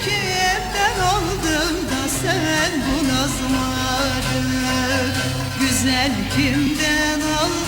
kimden oldun da sen bu nazları Güzel kimden oldun